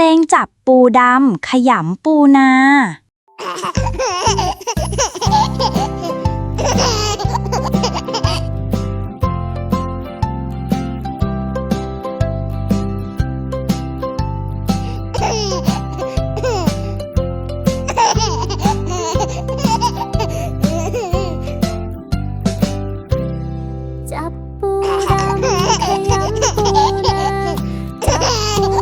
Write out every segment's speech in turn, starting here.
ลงจับปูดำขยำปูนา จับปูดำขยำปูนาปู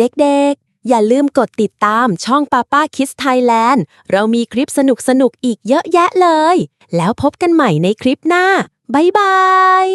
เด็กๆ อย่าลืมกดติดตามช่องป้าป้าคิสไทยแลนด์ เรามีคลิปสนุกสนุกอีกเยอะแยะเลย แล้วพบกันใหม่ในคลิปหน้า บ๊ายบาย